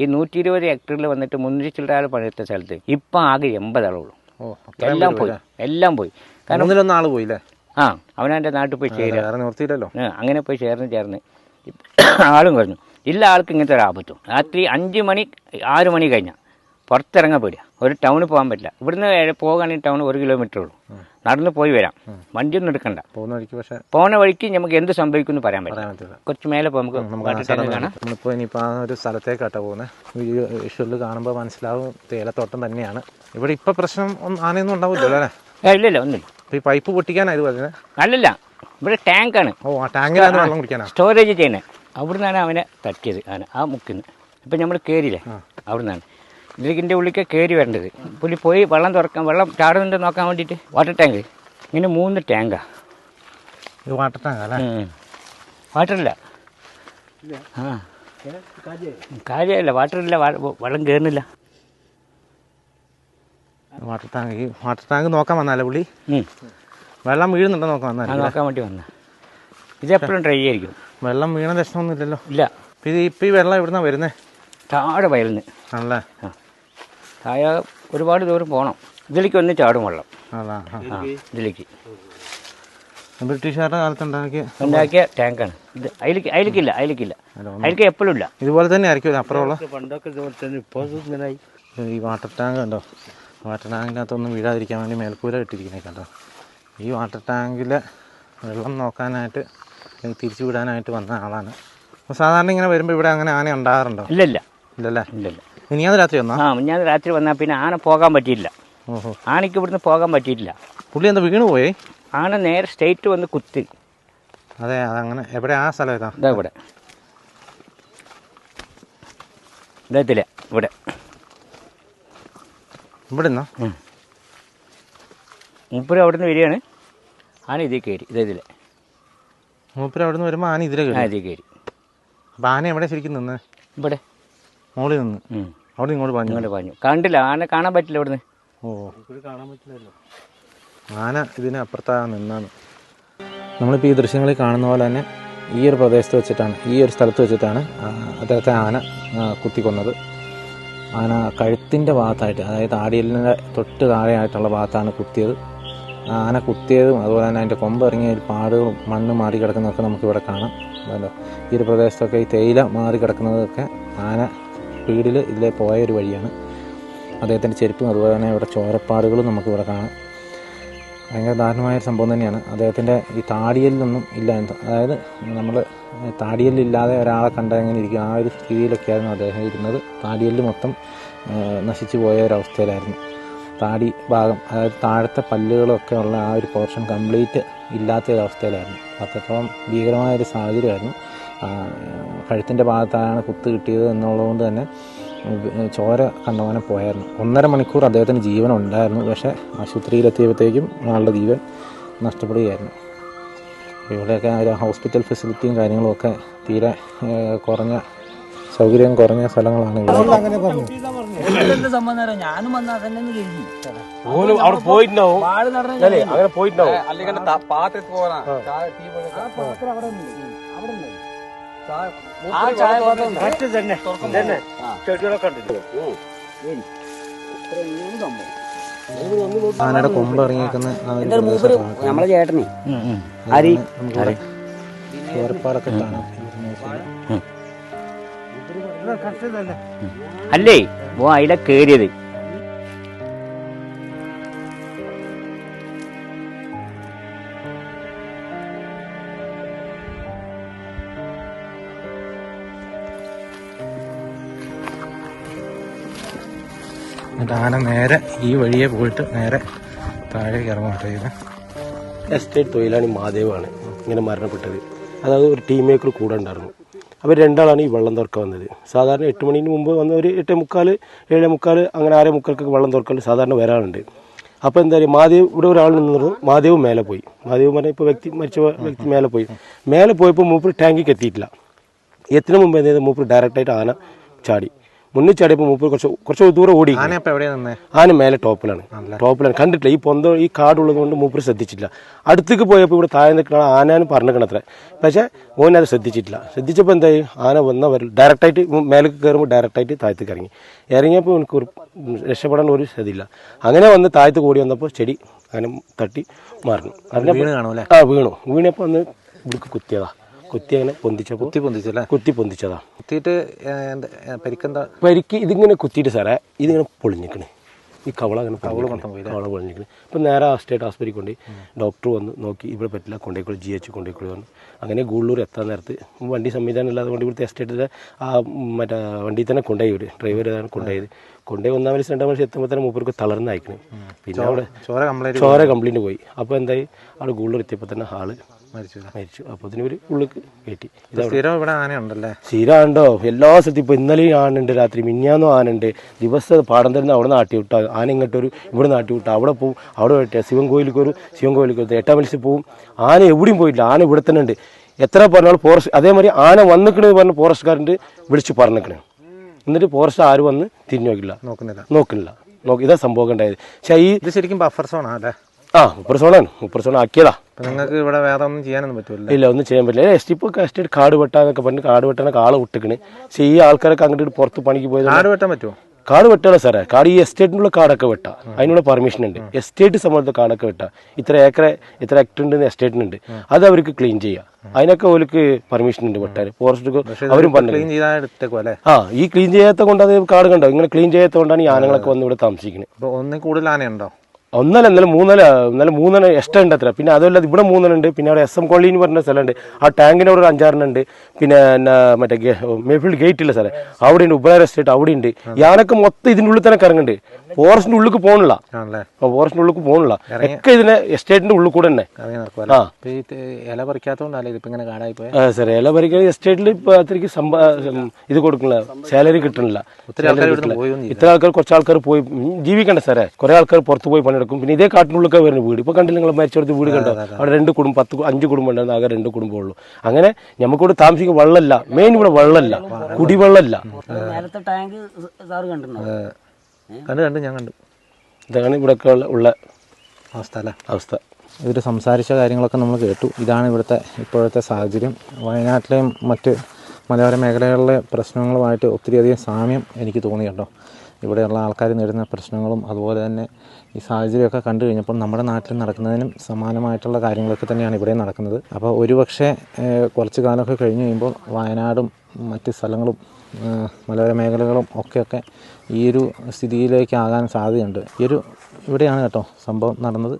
ഈ നൂറ്റി ഇരുപത് ഹെക്ടറിൽ വന്നിട്ട് മുന്നൂറ്റി ചില്ലറ ആൾ പണിയെടുത്ത സ്ഥലത്ത് ഇപ്പം ആകെ എൺപത് ആളുള്ളൂ. എല്ലാം പോയി? എല്ലാം പോയി. കാരണം ആൾ പോയില്ലേ? ആ അവനവന്റെ നാട്ടിൽ പോയി ചേരുക അങ്ങനെ പോയി ചേർന്ന് ചേർന്ന്. ആളും കുറഞ്ഞു. ഇല്ല ആൾക്ക് ഇങ്ങനത്തെ ഒരു ആപത്തും. രാത്രി അഞ്ച് മണി ആറ് മണി കഴിഞ്ഞാൽ പുറത്തിറങ്ങാൻ പേടിയ. ഒരു ടൗണിൽ പോകാൻ പറ്റില്ല. ഇവിടുന്ന് പോകുകയാണെങ്കിൽ ടൗൺ ഒരു കിലോമീറ്റർ ഉള്ളൂ. നടന്ന് പോയി വരാം. വണ്ടിയൊന്നും എടുക്കണ്ട. പോണ വഴിക്ക് പക്ഷേ പോണ വഴിക്ക് നമുക്ക് എന്ത് സംഭവിക്കുമെന്ന് പറയാൻ പറ്റില്ല. പറയാൻ പറ്റില്ല. കുറച്ച് മേലെ നമുക്ക് നമ്മളിപ്പോൾ ഇനിയിപ്പോൾ ആ ഒരു സ്ഥലത്തേക്കാട്ടോ പോകുന്നത് വിഷ്വലിൽ കാണുമ്പോൾ മനസ്സിലാവും തേലത്തോട്ടം തന്നെയാണ്. ഇവിടെ ഇപ്പോൾ പ്രശ്നം ഒന്നും ആനയൊന്നും ഉണ്ടാവില്ലല്ലോ അല്ലേ? ഏ, ഇല്ലില്ല ഒന്നുമില്ല. ഈ പൈപ്പ് പൊട്ടിക്കാനാണ് ഇത് പറഞ്ഞത് അല്ലല്ല ഇവിടെ ടാങ്കാണ്. ഓ ആ ടാങ്കിലാണ് വെള്ളം കുടിക്കാനാ? സ്റ്റോറേജ് ചെയ്യുന്നത് അവിടുന്നാണ് അവനെ തട്ടിയത് ആന ആ മുക്കിന്ന്. ഇപ്പം നമ്മൾ കയറിയില്ലേ അവിടുന്നാണ്. ഇതിന്റെ ഉള്ളിലേക്ക് കയറി വരേണ്ടത്. പുലി പോയി വെള്ളം തുറക്കാൻ വെള്ളം ചാടുന്നുണ്ടോ നോക്കാൻ വേണ്ടിയിട്ട് വാട്ടർ ടാങ്ക് ഇങ്ങനെ മൂന്ന് ടാങ്കാ ഇത് വാട്ടർ ടാങ്ക് അല്ലേ? വാട്ടറില്ല ആ. കാര്യമല്ല വാട്ടറില്ല വെള്ളം കയറുന്നില്ല വാട്ടർ ടാങ്ക് ഈ വാട്ടർ ടാങ്ക് നോക്കാൻ വന്നാലേ പുള്ളി വെള്ളം വീഴുന്നുണ്ടോ നോക്കാൻ ആ നോക്കാൻ വേണ്ടി വന്ന ഇതെപ്പോഴും ട്രൈ ആയിരിക്കും. വെള്ളം വീണ ലക്ഷണമൊന്നും ഇല്ലല്ലോ. ഇല്ല. ഇപ്പം ഇത് ഇപ്പം ഈ വെള്ളം എവിടുന്നാണ് വരുന്നത് താഴെ വയലിന് ആണല്ലേ? താഴെ ഒരുപാട് ദൂരം പോകണം ഇതിലേക്ക് ഒന്ന് ചാടും വെള്ളം. ആ. ഇതിലേക്ക് ബ്രിട്ടീഷുകാരുടെ കാലത്ത് ഉണ്ടാക്കിയ ഉണ്ടാക്കിയ ടാങ്കാണ്. ഇത് അതിലേക്ക് അതിലേക്കില്ല അതിലേക്കില്ല അതിലേക്ക് എപ്പോഴും ഇല്ല. ഇതുപോലെ തന്നെ ആയിരിക്കും അപ്പുറമുള്ള? പണ്ടൊക്കെ ഇതുപോലെ തന്നെ ഇപ്പോൾ ഈ വാട്ടർ ടാങ്ക് കണ്ടോ? വാട്ടർ ടാങ്കിനകത്തൊന്നും വീഴാതിരിക്കാൻ വേണ്ടി മേൽക്കൂര ഇട്ടിരിക്കുന്നത് കണ്ടോ? ഈ വാട്ടർ ടാങ്കിലെ വെള്ളം നോക്കാനായിട്ട് അല്ലെങ്കിൽ തിരിച്ചു വിടാനായിട്ട് വന്ന ആളാണ്. അപ്പോൾ സാധാരണ ഇങ്ങനെ വരുമ്പോൾ ഇവിടെ അങ്ങനെ ആന ഉണ്ടാകാറുണ്ടോ ഇല്ലല്ല? ഇല്ല ഇല്ലല്ലേ ഇല്ല രാത്രി വന്നാ? ആ ഞാൻ രാത്രി വന്നാ പിന്നെ ആന പോകാൻ പറ്റിയില്ല. ഓഹോ. ആനയ്ക്ക് ഇവിടുന്ന് പോകാൻ പറ്റിയില്ല. പുള്ളി എന്താ വീണ് പോയേ? ആന നേരെ സ്റ്റേറ്റ് വന്ന് കുത്തി. അതെ അതങ്ങനെ. എവിടെ? ആ സ്ഥലം ഏതാ? ഇതാ ഇവിടെ. ഇതത്തില്ല ഇവിടെ. ഇവിടെ നിന്നാ മൂപ്പര് അവിടെ നിന്ന് വരികയാണ്. ആന ഇതിൽ കയറി. ഇതേതിലെ മൂപ്പര് അവിടെ നിന്ന് വരുമ്പോൾ ആന ഇതിലേ കയറി. ഇതിൽ കയറി. അപ്പോൾ ആന എവിടെ ശരിക്കും നിന്ന്? ഇവിടെ. മുകളിൽ നിന്ന് അവിടെ ഇങ്ങോട്ട് പറഞ്ഞു ഇങ്ങോട്ട് പറഞ്ഞു കണ്ടില്ല ആന കാണാൻ പറ്റില്ല ഇവിടുന്ന്. ഓ. കാണാൻ പറ്റില്ലല്ലോ ആന ഇതിന് അപ്പുറത്താണ് നിന്നാണ്. നമ്മളിപ്പോൾ ഈ ദൃശ്യങ്ങളിൽ കാണുന്ന പോലെ തന്നെ ഈ ഒരു പ്രദേശത്ത് വെച്ചിട്ടാണ് ഈ ഒരു സ്ഥലത്ത് വെച്ചിട്ടാണ് അദ്ദേഹത്തെ ആന കുത്തിക്കൊന്നത്. ആന കഴുത്തിന്റെ ഭാഗത്തായിട്ട് അതായത് ആടിയലിന്റെ തൊട്ട് താഴെയായിട്ടുള്ള ഭാഗത്താണ് കുത്തിയത്. ആന കുത്തിയതും അതുപോലെ തന്നെ അതിന്റെ കൊമ്പ് ഇറങ്ങിയ ഒരു പാടുകളും മണ്ണ് മാറി കിടക്കുന്നതൊക്കെ നമുക്കിവിടെ കാണാം. അതല്ലോ ഈ ഒരു പ്രദേശത്തൊക്കെ ഈ തേയില മാറി കിടക്കുന്നതൊക്കെ ആന സ്പീഡിൽ ഇതിലെ പോയ ഒരു വഴിയാണ്. അദ്ദേഹത്തിന്റെ ചെരുപ്പും അതുപോലെ തന്നെ ഇവിടെ ചോരപ്പാടുകളും നമുക്കിവിടെ കാണാം. ഭയങ്കര ദാരുണമായ ഒരു സംഭവം തന്നെയാണ്. അദ്ദേഹത്തിന്റെ ഈ താടിയലിലൊന്നും ഇല്ല അതായത് നമ്മൾ താടിയലില്ലാതെ ഒരാളെ കണ്ടാൽ എങ്ങനെ ഇരിക്കും. ആ ഒരു സ്ഥിതിയിലൊക്കെയായിരുന്നു അദ്ദേഹം ഇരുന്നത്. താടിയലിൽ മൊത്തം നശിച്ചു പോയ ഒരവസ്ഥയിലായിരുന്നു താടി ഭാഗം അതായത് താഴത്തെ പല്ലുകളൊക്കെ ഉള്ള ആ ഒരു പോർഷൻ കംപ്ലീറ്റ് ഇല്ലാത്ത ഒരു അവസ്ഥയിലായിരുന്നു. അത്രത്തോളം ഭീകരമായ ഒരു സാഹചര്യമായിരുന്നു. കഴുത്തിന്റെ ഭാഗത്താണ് കുത്ത് കിട്ടിയത് എന്നുള്ളതുകൊണ്ട് തന്നെ ചോര കണ്ടവനെ പോയായിരുന്നു. ഒന്നര മണിക്കൂർ അദ്ദേഹത്തിന് ജീവൻ ഉണ്ടായിരുന്നു പക്ഷേ ആശുപത്രിയിലെത്തിയപ്പോഴത്തേക്കും ആളുടെ ജീവൻ നഷ്ടപ്പെടുകയായിരുന്നു. ഇവിടെയൊക്കെ ഒരു ഹോസ്പിറ്റൽ ഫെസിലിറ്റിയും കാര്യങ്ങളുമൊക്കെ തീരെ കുറഞ്ഞ സൗകര്യം കുറഞ്ഞ സ്ഥലങ്ങളാണ് ഇവിടെ. പോയിട്ടുണ്ടാവും. ആ ചായ പാത്രം തന്നെ തന്നെ. ചെടികളൊക്കെ. ആനയുടെ കൊമ്പ് ഇറങ്ങിയേക്കുന്ന. നമ്മളെ ചേട്ടനെ. അരി. ചോരപ്പാടൊക്കെ അല്ലേ? ഓ അതിലെ കയറിയത് എന്നിട്ട് ആന നേരെ ഈ വഴിയെ പോയിട്ട് നേരെ താഴേക്ക് ഇറങ്ങും കേട്ടോ ഇത് എസ്റ്റേറ്റ് തൊഴിലാളി മാധേവാണ് ഇങ്ങനെ മരണപ്പെട്ടത്. അതായത് ഒരു ടീം മേക്കർ കൂടെ ഉണ്ടായിരുന്നു. അവർ രണ്ടാളാണ് ഈ വെള്ളം തുറക്കാൻ വന്നത്. സാധാരണ എട്ട് മണിന് മുമ്പ് വന്ന ഒരു എട്ടേ മുക്കാൽ ഏഴേ മുക്കാൽ അങ്ങനെ ആറേ മുക്കാൽക്കൊക്കെ വെള്ളം തുറക്കൽ സാധാരണ വരാറുണ്ട്. അപ്പോൾ എന്താ പറയുക മാധേവ് ഇവിടെ ഒരാൾ നിന്നിരുന്നു മാധേവ് മേലെ പോയി. മാധേവ് പറഞ്ഞാൽ ഇപ്പോൾ വ്യക്തി മരിച്ച വ്യക്തി മേലെ പോയി. മേലെ പോയപ്പോൾ മൂപ്പർ ടാങ്കിക്ക് എത്തിയിട്ടില്ല. എത്തിന് മുമ്പ് എന്ത് ചെയ്തു മൂപ്പർ ഡയറക്റ്റായിട്ട് ആന ചാടി. മുന്നിൽ ചാടിയപ്പോൾ മൂപ്പർ കുറച്ച് കുറച്ച് ദൂരം ഓടി ആന മേലെ ടോപ്പിലാണ്. ടോപ്പിലാണ്. കണ്ടിട്ടില്ല. ഈ പൊന്തോ ഈ കാടുള്ളത് കൊണ്ട് മൂപ്പർ ശ്രദ്ധിച്ചില്ല അടുത്തേക്ക് പോയപ്പോൾ ഇവിടെ താഴെ നിൽക്കണ ആനാന്ന് പറഞ്ഞിരിക്കണത്ര. പക്ഷേ ഓൻ അത് ശ്രദ്ധിച്ചിട്ടില്ല. ശ്രദ്ധിച്ചപ്പോൾ എന്തായി ആന വന്ന വരും ഡയറക്റ്റായിട്ട് മേലേക്ക് കയറുമ്പോൾ ഡയറക്റ്റായിട്ട് താഴത്തേക്ക് ഇറങ്ങി. ഇറങ്ങിയപ്പോൾ എനിക്ക് ഒരു രക്ഷപ്പെടാൻ ഒരു ശ്രദ്ധയില്ല അങ്ങനെ വന്ന് താഴത്ത് കൂടി വന്നപ്പോൾ ചെടി അങ്ങനെ തട്ടി മാറണം അതിനെ ആ വീണു. വീണപ്പോൾ ഒന്ന് ഇവിടേക്ക് കുത്തിയതാ. കുത്തി അങ്ങനെ പൊന്തിച്ചപ്പോൾ കുത്തി പൊന്തിച്ചല്ലേ? കുത്തി പൊന്തിച്ചതാ. കുത്തിയിട്ട് പരിക്കെന്താ? പരിക്ക് ഇതിങ്ങനെ കുത്തിയിട്ട് സാറേ ഇതിങ്ങനെ പൊളിഞ്ഞിക്കണേ. ഈ കവള അങ്ങനെ. കവള പൊളിഞ്ഞിക്കണ്. അപ്പം നേരെ സ്റ്റേറ്റ് ആസ്പത്രിയിൽ കൊണ്ട് ഡോക്ടർ വന്ന് നോക്കി ഇവിടെ പറ്റില്ല കൊണ്ടേക്കോളി ജി എച്ച് കൊണ്ടേക്കോളി വന്നു അങ്ങനെ ഗൂളൂർ എത്താൻ നേരത്ത് വണ്ടി സംവിധാനം ഇല്ലാതെ കൊണ്ട് ഇവിടുത്തെ എസ്റ്റേറ്റിലെ ആ മറ്റേ വണ്ടി തന്നെ കൊണ്ടുപോയി ഇവർ ഡ്രൈവർ ഏതാണ് കൊണ്ടുപോയത്? കൊണ്ടുപോയി ഒന്നാം വയസ്സ് രണ്ടാം വയസ്സ് എത്തുമ്പോൾ തന്നെ മൂപ്പർക്ക് തളർന്ന് അയക്കണ്. പിന്നെ അവിടെ ചോര കംപ്ലൈന്റ് പോയി. അപ്പോൾ എന്തായി? അവിടെ ഗൂളൂർ എത്തിയപ്പോൾ തന്നെ ആൾ മരിച്ചു മരിച്ചു. അപ്പോൾ ഇതിന് ഒരു ഉള്ളിലേക്ക് കയറ്റി സ്ഥിരം ഇവിടെ ആനയുണ്ടല്ലേ? സ്ഥിരമുണ്ടോ എല്ലാ സ്ഥലത്തും ഇപ്പോൾ ഇന്നലെയും ആനുണ്ട് രാത്രി മിഞ്ഞാന്നും ആനുണ്ട് ദിവസം പാടം തരുന്ന അവിടെ നാട്ടി വിട്ട. ആന ഇങ്ങോട്ടൊരു ഇവിടെ നാട്ടി വിട്ട. അവിടെ പോവും. അവിടെ പോയിട്ട് ശിവൻ കോയിലേക്ക് ഒരു ശിവൻ കോയിലേക്ക് ഒരു എട്ടാം മത്സ്യം പോവും. ആന എവിടെയും പോയിട്ടില്ല. ആന ഇവിടെ തന്നെ ഉണ്ട്. എത്ര പറഞ്ഞാലും ഫോറസ്റ്റ് അതേമാതിരി ആന വന്നിക്കണെന്ന് പറഞ്ഞ ഫോറസ്റ്റുകാരന്റെ വിളിച്ച് പറഞ്ഞിക്കണേ. എന്നിട്ട് ഫോറസ്റ്റ് ആര് വന്ന് തിരിഞ്ഞു നോക്കില്ല. നോക്കുന്നില്ല. നോക്കുന്നില്ല. നോക്കി ഇതാ സംഭവം ഉണ്ടായത്. പക്ഷേ ഈ ഇത് ശരിക്കും ബഫർ സോണാ അല്ലേ? ആ മുപ്പത് സോണാണ് മുപ്പത് സോൺ ആക്കിയതാ നിങ്ങൾക്ക് ഇവിടെ വേറെ ഒന്നും ചെയ്യാനൊന്നും പറ്റില്ല ഇല്ല ഒന്നും ചെയ്യാൻ പറ്റില്ല. എസ് ടി ഇപ്പോൾ എസ്റ്റേറ്റ് കാട് വെട്ടാന്നൊക്കെ പറഞ്ഞു കാട് വെട്ടാനൊക്കെ കാൾ വിട്ടിക്കണ്. പക്ഷേ ഈ ആൾക്കാരൊക്കെ അങ്ങോട്ട് പുറത്ത് പണിക്ക് പോയത് കാട് വെട്ടാൻ പറ്റുമോ കാട് വെട്ടാണ് സാറേ. കാട് ഈ എസ്റ്റേറ്റിനുള്ള കാടൊക്കെ വെട്ടാ. അതിനുള്ള പെർമിഷൻ ഉണ്ട്. എസ്റ്റേറ്റ് സംബന്ധത്തെ കാടൊക്കെ വെട്ടാ. ഇത്ര ഏക്കർ ഇത്ര ഹെക്ടർ ഉണ്ട് എസ്റ്റേറ്റിനുണ്ട്. അത് അവർക്ക് ക്ലീൻ ചെയ്യാം. അതിനൊക്കെ ഓലക്ക് പെർമിഷൻ ഉണ്ട് വെട്ടാൻ ഫോറസ്റ്റ് അവരും പറഞ്ഞു ആ ഈ ക്ലീൻ ചെയ്യാത്ത കൊണ്ടാണ് അത് കാട് കണ്ടോ? ഇങ്ങനെ ക്ലീൻ ചെയ്യാത്ത കൊണ്ടാണ് ഈ ആനകളൊക്കെ വന്ന് ഇവിടെ താമസിക്കുന്നത് ഒന്നും കൂടുതൽ ആനയുണ്ടോ? ഒന്നല്ല ഇന്നലെ മൂന്നല ഇന്നലെ മൂന്നെണ്ണം എക്സ്ട്രാ ഉണ്ട് അത്ര. പിന്നെ അതല്ലാതെ ഇവിടെ മൂന്നെണ്ണം ഉണ്ട് പിന്നെ അവിടെ എസ് എം കോളനി എന്ന് പറഞ്ഞ സ്ഥലമുണ്ട്. ആ ടാങ്കിന്റെ അവിടെ ഒരു അഞ്ചാറെണ്ണം ഉണ്ട് പിന്നെ മറ്റേ മേഫീൽഡ് ഗേറ്റ് ഇല്ല സാറേ അവിടെ ഉണ്ട് ഉപകാര എസ്റ്റേറ്റ് അവിടെ ഉണ്ട് ഞാനൊക്കെ മൊത്തം ഇതിന്റെ ഉള്ളിൽ തന്നെ കറങ്ങുന്നുണ്ട്. ഫോറസ്റ്റിന്റെ ഉള്ളിൽ പോകണില്ല. ആണല്ലേ? ഫോറസ്റ്റിന്റെ ഉള്ളിൽ പോകണില്ല. ഒക്കെ ഇതിനെ എസ്റ്റേറ്റിന്റെ ഉള്ളിൽ കൂടെ തന്നെ. ഇല ഇങ്ങനെ കാടായി പോയത് ആ ഇല പരിക്കും എസ്റ്റേറ്റിൽ ഇപ്പൊ അത്രയ്ക്ക് ഇത് കൊടുക്കണില്ല. സാലറി കിട്ടണില്ല. ഇത്ര ആൾക്കാർ കുറച്ച് ആൾക്കാർ പോയി. ജീവിക്കണ്ട സാറേ. കുറെ ആൾക്കാർ പുറത്ത് പോയി പണിയെടുക്കും. പിന്നെ ഇതേ കാട്ടിനുള്ളിലൊക്കെ വരുന്ന വീട്. ഇപ്പൊ കണ്ടില്ല നിങ്ങൾ മരിച്ചെടുത്ത് വീട് കണ്ടോ? അവിടെ രണ്ട് കുടുംബം പത്ത് അഞ്ച് കുടുംബം ഉണ്ടായിരുന്നു. ആകെ രണ്ട് കുടുംബമേ ഉള്ളൂ. അങ്ങനെ നമുക്കിവിടെ താമസിക്കാൻ വെള്ളമല്ല. മെയിൻ ഇവിടെ വെള്ളമല്ല. കുടിവെള്ളമല്ല. നേരത്തെ ടാങ്ക് സാറ് കണ്ടിട്ടുണ്ടോ കണ്ടു കണ്ട് ഞാൻ കണ്ടു. ഇതാണ് ഇവിടെ ഉള്ള അവസ്ഥ അല്ലേ? അവസ്ഥ. ഇവർ സംസാരിച്ച കാര്യങ്ങളൊക്കെ നമ്മൾ കേട്ടു. ഇതാണ് ഇവിടുത്തെ ഇപ്പോഴത്തെ സാഹചര്യം. വയനാട്ടിലെയും മറ്റ് മലയോര മേഖലകളിലെ പ്രശ്നങ്ങളുമായിട്ട് ഒത്തിരിയധികം സാമ്യം എനിക്ക് തോന്നി കേട്ടോ. ഇവിടെയുള്ള ആൾക്കാർ നേരിടുന്ന പ്രശ്നങ്ങളും അതുപോലെ തന്നെ ഈ സാഹചര്യമൊക്കെ കണ്ടു കഴിഞ്ഞപ്പോൾ നമ്മുടെ നാട്ടിൽ നടക്കുന്നതിനും സമാനമായിട്ടുള്ള കാര്യങ്ങളൊക്കെ തന്നെയാണ് ഇവിടെ നടക്കുന്നത്. അപ്പോൾ ഒരുപക്ഷെ കുറച്ച് കാലമൊക്കെ കഴിഞ്ഞ് കഴിയുമ്പോൾ വയനാടും മറ്റ് സ്ഥലങ്ങളും മലയോര മേഖലകളും ഒക്കെയൊക്കെ ഈ ഒരു സ്ഥിതിയിലേക്കാകാൻ സാധ്യതയുണ്ട്. ഈ ഒരു ഇവിടെയാണ് കേട്ടോ സംഭവം നടന്നത്.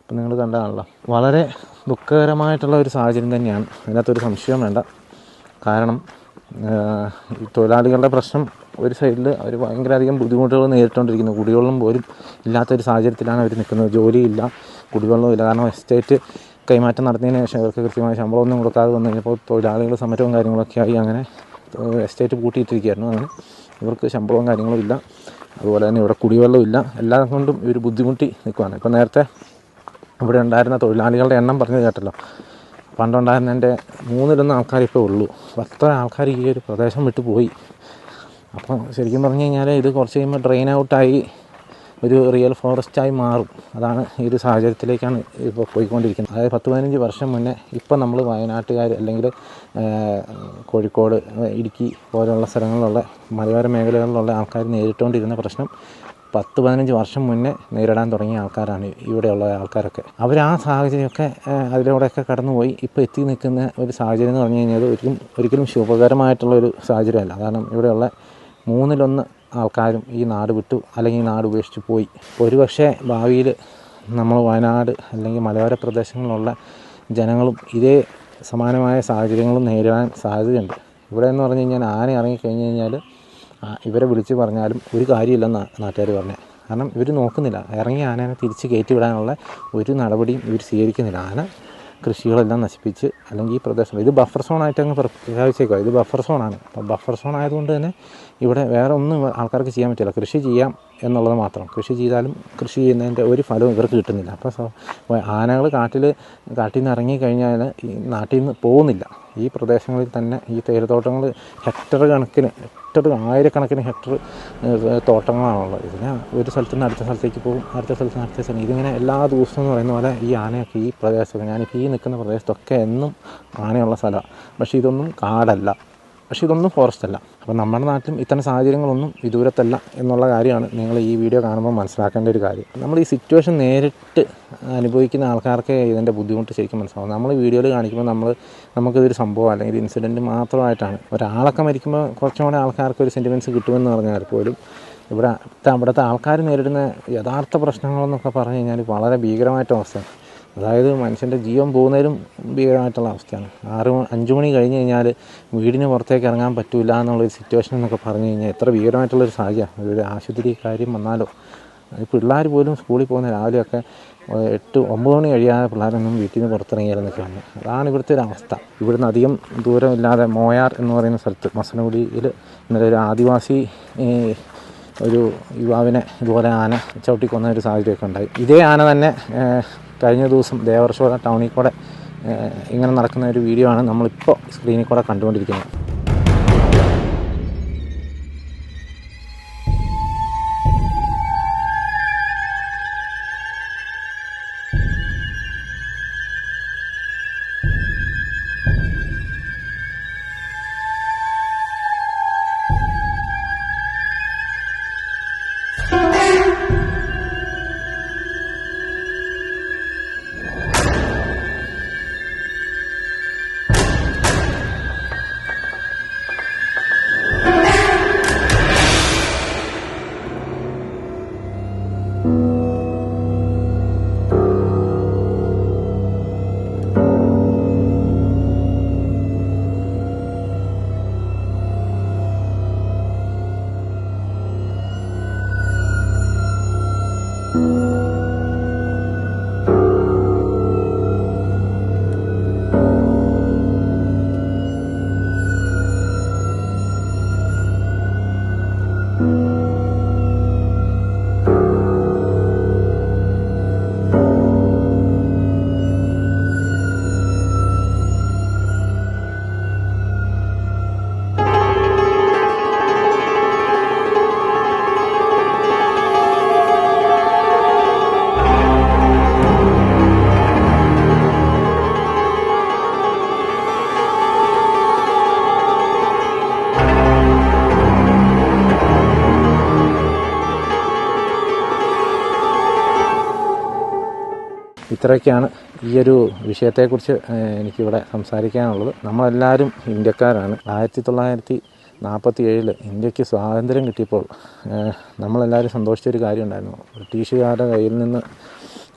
അപ്പം നിങ്ങൾ കണ്ടതാണല്ലോ. വളരെ ദുഃഖകരമായിട്ടുള്ള ഒരു സാഹചര്യം തന്നെയാണ്. അതിനകത്തൊരു സംശയം വേണ്ട. കാരണം ഈ തൊഴിലാളികളുടെ പ്രശ്നം ഒരു സൈഡിൽ അവർ ഭയങ്കര അധികം ബുദ്ധിമുട്ടുകൾ നേരിട്ടുകൊണ്ടിരിക്കുന്നു. കുടിവെള്ളം പോലും ഇല്ലാത്തൊരു സാഹചര്യത്തിലാണ് അവർ നിൽക്കുന്നത്. ജോലിയില്ല കുടിവെള്ളവും ഇല്ല. കാരണം എസ്റ്റേറ്റ് കൈമാറ്റം നടത്തിയതിന് ശേഷം അവർക്ക് കൃത്യമായ ശമ്പളമൊന്നും കൊടുക്കാതെ വന്നു കഴിഞ്ഞപ്പോൾ തൊഴിലാളികൾ സമരവും കാര്യങ്ങളൊക്കെ ആയി. അങ്ങനെ എസ്റ്റേറ്റ് പൂട്ടിയിട്ടിരിക്കുകയായിരുന്നു. അങ്ങനെ ഇവർക്ക് ശമ്പളവും കാര്യങ്ങളും ഇല്ല. അതുപോലെ തന്നെ ഇവിടെ കുടിവെള്ളവും ഇല്ല. എല്ലാം കൊണ്ടും ഇവർ ബുദ്ധിമുട്ടി നിൽക്കുകയാണ് ഇപ്പോൾ നേരത്തെ ഇവിടെ ഉണ്ടായിരുന്ന തൊഴിലാളികളുടെ എണ്ണം പറഞ്ഞു കേട്ടല്ലോ. പണ്ടുണ്ടായിരുന്നതിന്റെ എന്റെ ആൾക്കാർ ആൾക്കാരിപ്പോൾ ഉള്ളൂ. അത്ര ആൾക്കാർ ഈ ഒരു പ്രദേശം വിട്ടു പോയി അപ്പം ശരിക്കും പറഞ്ഞു കഴിഞ്ഞാൽ ഇത് കുറച്ച് കഴിയുമ്പോൾ ഡ്രെയിൻ ഔട്ടായി. ഒരു റിയൽ ഫോറസ്റ്റായി മാറും. അതാണ് ഈ ഒരു സാഹചര്യത്തിലേക്കാണ് ഇപ്പോൾ പോയിക്കൊണ്ടിരിക്കുന്നത്. അതായത് പത്ത് പതിനഞ്ച് വർഷം മുന്നേ ഇപ്പം നമ്മൾ വയനാട്ടുകാർ അല്ലെങ്കിൽ കോഴിക്കോട് ഇടുക്കി പോലെയുള്ള സ്ഥലങ്ങളിലുള്ള മലയോര മേഖലകളിലുള്ള ആൾക്കാർ നേരിട്ടുകൊണ്ടിരുന്ന പ്രശ്നം പത്ത് പതിനഞ്ച് വർഷം മുന്നേ നേരിടാൻ തുടങ്ങിയ ആൾക്കാരാണ് ഇവിടെയുള്ള ആൾക്കാരൊക്കെ. അവർ ആ സാഹചര്യമൊക്കെ അതിലൂടെയൊക്കെ കടന്നുപോയി. ഇപ്പോൾ എത്തി നിൽക്കുന്ന ഒരു സാഹചര്യം എന്ന് പറഞ്ഞു കഴിഞ്ഞാൽ ഒരിക്കലും ഒരിക്കലും ശുഭകരമായിട്ടുള്ള ഒരു സാഹചര്യമല്ല. കാരണം ഇവിടെയുള്ള മൂന്നിലൊന്ന് ആൾക്കാരും ഈ നാട് വിട്ടു അല്ലെങ്കിൽ നാട് ഉപേക്ഷിച്ച് പോയി. ഒരുപക്ഷെ ഭാവിയിൽ നമ്മൾ വയനാട് അല്ലെങ്കിൽ മലയോര പ്രദേശങ്ങളിലുള്ള ജനങ്ങളും ഇതേ സമാനമായ സാഹചര്യങ്ങളും നേരിടാൻ സാധ്യതയുണ്ട്. ഇവിടെ എന്ന് പറഞ്ഞു കഴിഞ്ഞാൽ ആന ഇറങ്ങിക്കഴിഞ്ഞ് കഴിഞ്ഞാൽ ഇവരെ വിളിച്ച് പറഞ്ഞാലും ഒരു കാര്യമില്ലെന്നാണ് നാട്ടുകാർ പറഞ്ഞത് കാരണം ഇവർ നോക്കുന്നില്ല. ഇറങ്ങി ആനേനെ തിരിച്ച് കയറ്റി വിടാനുള്ള ഒരു നടപടിയും ഇവർ സ്വീകരിക്കുന്നില്ല. ആന കൃഷികളെല്ലാം നശിപ്പിച്ച് അല്ലെങ്കിൽ ഈ പ്രദേശം ഇത് ബഫർ സോണായിട്ട് അങ്ങ് പ്രഖ്യാപിച്ചേക്കുക ഇത് ബഫർ സോണാണ് അപ്പോൾ ബഫർ സോൺ ആയതുകൊണ്ട് തന്നെ ഇവിടെ വേറെ ഒന്നും ആൾക്കാർക്ക് ചെയ്യാൻ പറ്റില്ല. കൃഷി ചെയ്യാം എന്നുള്ളത് മാത്രം. കൃഷി ചെയ്താലും കൃഷി ചെയ്യുന്നതിന്റെ ഒരു ഫലവും ഇവർക്ക് കിട്ടുന്നില്ല. അപ്പോൾ ആനകൾ കാട്ടിൽ കാട്ടിൽ നിന്ന് ഇറങ്ങിക്കഴിഞ്ഞാൽ ഈ നാട്ടിൽ നിന്ന് പോകുന്നില്ല. ഈ പ്രദേശങ്ങളിൽ തന്നെ ഈ തേയിലത്തോട്ടങ്ങൾ ഹെക്ടർ കണക്കിന് ഹെക്ടർ ആയിരക്കണക്കിന് ഹെക്ടർ തോട്ടങ്ങളാണുള്ളത്. ഇതിന് ഒരു സ്ഥലത്ത് നിന്ന് അടുത്ത സ്ഥലത്തേക്ക് പോകും അടുത്ത സ്ഥലത്ത് നിന്ന് അടുത്ത സ്ഥലം. ഇതിങ്ങനെ എല്ലാ ദിവസവും എന്ന് പറയുന്ന പോലെ ഈ ആനയൊക്കെ ഈ പ്രദേശത്ത് ഞാനിപ്പോൾ ഈ നിൽക്കുന്ന പ്രദേശത്തൊക്കെ എന്നും ആനയുള്ള സ്ഥലമാണ് പക്ഷേ ഇതൊന്നും കാടല്ല. പക്ഷേ ഇതൊന്നും ഫോറസ്റ്റ് അല്ല. അപ്പോൾ നമ്മുടെ നാട്ടിലും ഇത്തരം സാഹചര്യങ്ങളൊന്നും വിദൂരത്തല്ല എന്നുള്ള കാര്യമാണ് നിങ്ങൾ ഈ വീഡിയോ കാണുമ്പോൾ മനസ്സിലാക്കേണ്ട ഒരു കാര്യം. നമ്മൾ ഈ സിറ്റുവേഷൻ നേരിട്ട് അനുഭവിക്കുന്ന ആൾക്കാർക്ക് ഇതിന്റെ ബുദ്ധിമുട്ട് ശരിക്കും മനസ്സിലാവും. നമ്മൾ വീഡിയോയിൽ കാണിക്കുമ്പോൾ നമ്മൾ നമുക്കിതൊരു സംഭവം അല്ലെങ്കിൽ ഇൻസിഡന്റ് മാത്രമായിട്ടാണ്. ഒരാളൊക്കെ മരിക്കുമ്പോൾ കുറച്ചും കൂടെ ആൾക്കാർക്ക് ഒരു സെന്റിമെന്റ്സ് കിട്ടുമെന്ന് പറഞ്ഞാൽ പോലും ഇവിടെ അവിടുത്തെ ആൾക്കാർ നേരിടുന്ന യഥാർത്ഥ പ്രശ്നങ്ങളെന്നൊക്കെ പറഞ്ഞു കഴിഞ്ഞാൽ വളരെ ഭീകരമായിട്ട് അവസ്ഥയാണ്. അതായത് മനുഷ്യന്റെ ജീവൻ പോകുന്നതിലും ഭീകരമായിട്ടുള്ള അവസ്ഥയാണ്. ആറ് അഞ്ച് മണി കഴിഞ്ഞ് കഴിഞ്ഞാൽ വീടിന് പുറത്തേക്ക് ഇറങ്ങാൻ പറ്റില്ല എന്നുള്ളൊരു സിറ്റുവേഷൻ എന്നൊക്കെ പറഞ്ഞു കഴിഞ്ഞാൽ എത്ര ഭീകരമായിട്ടുള്ളൊരു സാഹചര്യമാണ് ഒരു ആശുപത്രി കാര്യം വന്നാലോ? പിള്ളേർ പോലും സ്കൂളിൽ പോകുന്ന രാവിലെയൊക്കെ എട്ട് ഒമ്പത് മണി കഴിയാതെ പിള്ളേരൊന്നും വീട്ടിൽ നിന്ന് പുറത്തിറങ്ങിയാലെന്നൊക്കെ അതാണ് ഇവിടുത്തെ ഒരു അവസ്ഥ. ഇവിടുന്ന് അധികം ദൂരമില്ലാതെ മോയാർ എന്ന് പറയുന്ന സ്ഥലത്ത് മസനഗുഡിയിൽ ഇന്നലെ ഒരു ആദിവാസി ഒരു യുവാവിനെ ഇതുപോലെ ആന ചവിട്ടിക്കൊന്ന ഒരു സാഹചര്യമൊക്കെ ഉണ്ടായി. ഇതേ ആന തന്നെ കഴിഞ്ഞ ദിവസം ദേവർഷോല ടൗണിൽ കൂടെ ഇങ്ങനെ നടക്കുന്ന ഒരു വീഡിയോ ആണ് നമ്മളിപ്പോൾ സ്ക്രീനിൽ കൂടെ കണ്ടുകൊണ്ടിരിക്കുന്നത്. ഇത്രയൊക്കെയാണ് ഈ ഒരു വിഷയത്തെക്കുറിച്ച് എനിക്കിവിടെ സംസാരിക്കാനുള്ളത്. നമ്മളെല്ലാവരും ഇന്ത്യക്കാരാണ്. ആയിരത്തി തൊള്ളായിരത്തി നാൽപ്പത്തി ഏഴിൽ ഇന്ത്യയ്ക്ക് സ്വാതന്ത്ര്യം കിട്ടിയപ്പോൾ നമ്മളെല്ലാവരും സന്തോഷിച്ചൊരു കാര്യം ഉണ്ടായിരുന്നു ബ്രിട്ടീഷുകാരുടെ കയ്യിൽ നിന്ന്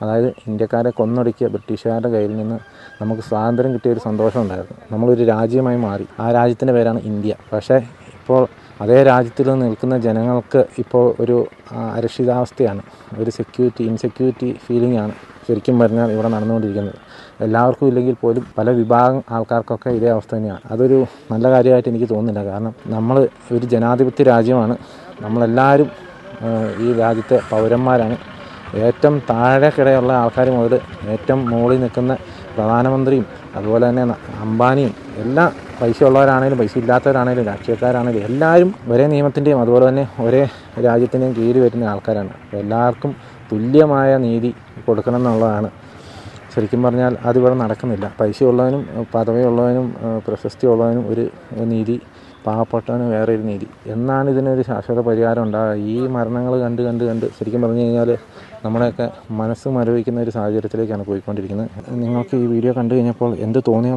അതായത് ഇന്ത്യക്കാരെ കൊന്നൊടുക്കിയ ബ്രിട്ടീഷുകാരുടെ കയ്യിൽ നിന്ന് നമുക്ക് സ്വാതന്ത്ര്യം കിട്ടിയ ഒരു സന്തോഷം ഉണ്ടായിരുന്നു നമ്മളൊരു രാജ്യമായി മാറി. ആ രാജ്യത്തിന്റെ പേരാണ് ഇന്ത്യ. പക്ഷേ ഇപ്പോൾ അതേ രാജ്യത്തിൽ നിൽക്കുന്ന ജനങ്ങൾക്ക് ഇപ്പോൾ ഒരു അരക്ഷിതാവസ്ഥയാണ്. ഒരു സെക്യൂരിറ്റി ഇൻസെക്യൂരിറ്റി ഫീലിംഗ് ആണ് ശരിക്കും പറഞ്ഞാൽ ഇവിടെ നടന്നുകൊണ്ടിരിക്കുന്നത്. എല്ലാവർക്കും ഇല്ലെങ്കിൽ പോലും പല വിഭാഗം ആൾക്കാർക്കൊക്കെ ഇതേ അവസ്ഥ തന്നെയാണ്. അതൊരു നല്ല കാര്യമായിട്ട് എനിക്ക് തോന്നുന്നില്ല. കാരണം നമ്മൾ ഒരു ജനാധിപത്യ രാജ്യമാണ്. നമ്മളെല്ലാവരും ഈ രാജ്യത്തെ പൗരന്മാരാണ്. ഏറ്റവും താഴെക്കിടയുള്ള ആൾക്കാർ മുതൽ ഏറ്റവും മുകളിൽ നിൽക്കുന്ന പ്രധാനമന്ത്രിയും അതുപോലെ തന്നെ അംബാനിയും എല്ലാ പൈസ ഉള്ളവരാണേലും പൈസ ഇല്ലാത്തവരാണേലും രാഷ്ട്രീയക്കാരാണേലും എല്ലാവരും ഒരേ നിയമത്തിന്റെയും അതുപോലെ തന്നെ ഒരേ രാജ്യത്തിന്റെയും കീഴിൽ വരുന്ന ആൾക്കാരാണ്. എല്ലാവർക്കും തുല്യമായ നീതി കൊടുക്കണം എന്നുള്ളതാണ്. ശരിക്കും പറഞ്ഞാൽ അതിവിടെ നടക്കുന്നില്ല. പൈസ ഉള്ളവനും പദവി ഉള്ളവനും പ്രശസ്തി ഉള്ളവനും ഒരു നീതി പാവപ്പെട്ടവന് വേറെ ഒരു നീതി. എന്നാണ് ഇതിനൊരു ശാശ്വത പരിഹാരം ഉണ്ടാകുക ഈ മരണങ്ങൾ കണ്ട് കണ്ട് കണ്ട് ശരിക്കും പറഞ്ഞു കഴിഞ്ഞാൽ നമ്മുടെയൊക്കെ മനസ്സ് മരവിക്കുന്ന ഒരു സാഹചര്യത്തിലേക്കാണ് പോയിക്കൊണ്ടിരിക്കുന്നത്. നിങ്ങൾക്ക് ഈ വീഡിയോ കണ്ടു കഴിഞ്ഞപ്പോൾ എന്ത് തോന്നിയെന്ന്